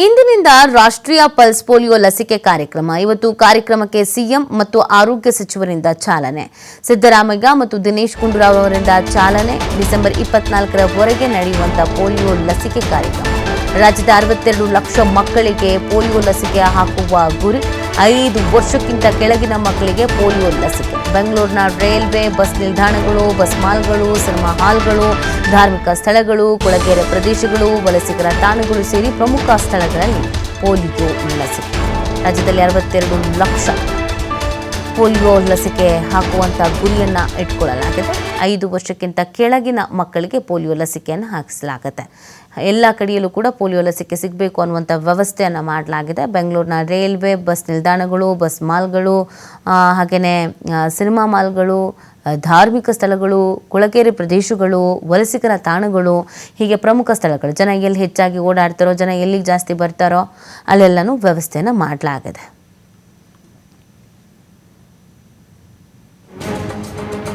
ಇಂದಿನಿಂದ ರಾಷ್ಟ್ರೀಯ pulse polio ಲಸಿಕೆ ಕಾರ್ಯಕ್ರಮ. ಇವತ್ತು ಕಾರ್ಯಕ್ರಮಕ್ಕೆ ಸಿಎಂ ಮತ್ತು ಆರೋಗ್ಯ ಸಚಿವರಿಂದ ಚಾಲನೆ. ಸಿದ್ದರಾಮಯ್ಯ ಮತ್ತು ದಿನೇಶ್ ಗುಂಡೂರಾವ್ ಅವರಿಂದ ಚಾಲನೆ. ಡಿಸೆಂಬರ್ ಇಪ್ಪತ್ನಾಲ್ಕರವರೆಗೆ ನಡೆಯುವಂತಹ ಪೋಲಿಯೋ ಲಸಿಕೆ ಕಾರ್ಯಕ್ರಮ. ರಾಜ್ಯದ ಅರವತ್ತೆರಡು ಲಕ್ಷ ಮಕ್ಕಳಿಗೆ ಪೋಲಿಯೋ ಲಸಿಕೆ ಹಾಕುವ ಗುರಿ ಐದು ವರ್ಷಕ್ಕಿಂತ ಕೆಳಗಿನ ಮಕ್ಕಳಿಗೆ ಪೋಲಿಯೋ ಲಸಿಕೆ. ಬೆಂಗಳೂರಿನ ರೈಲ್ವೆ ಬಸ್ ನಿಲ್ದಾಣಗಳು, ಬಸ್ ಮಾಲ್ಗಳು, ಸಿನಿಮಾ ಹಾಲ್ಗಳು, ಧಾರ್ಮಿಕ ಸ್ಥಳಗಳು, ಕೊಳಗೇರೆ ಪ್ರದೇಶಗಳು, ವಲಸಿಗರ ತಾಣಗಳು ಸೇರಿ ಪ್ರಮುಖ ಸ್ಥಳಗಳಲ್ಲಿ ಪೋಲಿಯೋ ಲಸಿಕೆ. ರಾಜ್ಯದಲ್ಲಿ ಅರವತ್ತೆರಡು ಲಕ್ಷ ಪೋಲಿಯೋ ಲಸಿಕೆ ಹಾಕುವಂಥ ಗುರಿಯನ್ನ ಇಟ್ಕೊಳ್ಳಲಾಗಿದೆ. ಐದು ವರ್ಷಕ್ಕಿಂತ ಕೆಳಗಿನ ಮಕ್ಕಳಿಗೆ ಪೋಲಿಯೋ ಲಸಿಕೆಯನ್ನು ಹಾಕಿಸಲಾಗುತ್ತೆ. ಎಲ್ಲ ಕಡೆಯಲ್ಲೂ ಕೂಡ ಪೋಲಿಯೋ ಲಸಿಕೆ ಸಿಗಬೇಕು ಅನ್ನುವಂಥ ವ್ಯವಸ್ಥೆಯನ್ನು ಮಾಡಲಾಗಿದೆ. ಬೆಂಗಳೂರಿನ ರೈಲ್ವೆ ಬಸ್ ನಿಲ್ದಾಣಗಳು, ಬಸ್ ಮಾಲ್ಗಳು ಹಾಗೆಯೇ ಸಿನಿಮಾ ಮಾಲ್ಗಳು ಧಾರ್ಮಿಕ ಸ್ಥಳಗಳು, ಕೊಳಗೇರಿ ಪ್ರದೇಶಗಳು, ವಲಸಿಗರ ತಾಣಗಳು, ಹೀಗೆ ಪ್ರಮುಖ ಸ್ಥಳಗಳು. ಜನ ಎಲ್ಲಿ ಹೆಚ್ಚಾಗಿ ಓಡಾಡ್ತಾರೋ, ಜನ ಎಲ್ಲಿಗೆ ಜಾಸ್ತಿ ಬರ್ತಾರೋ, ಅಲ್ಲೆಲ್ಲನೂ ವ್ಯವಸ್ಥೆಯನ್ನು ಮಾಡಲಾಗಿದೆ. Thank you.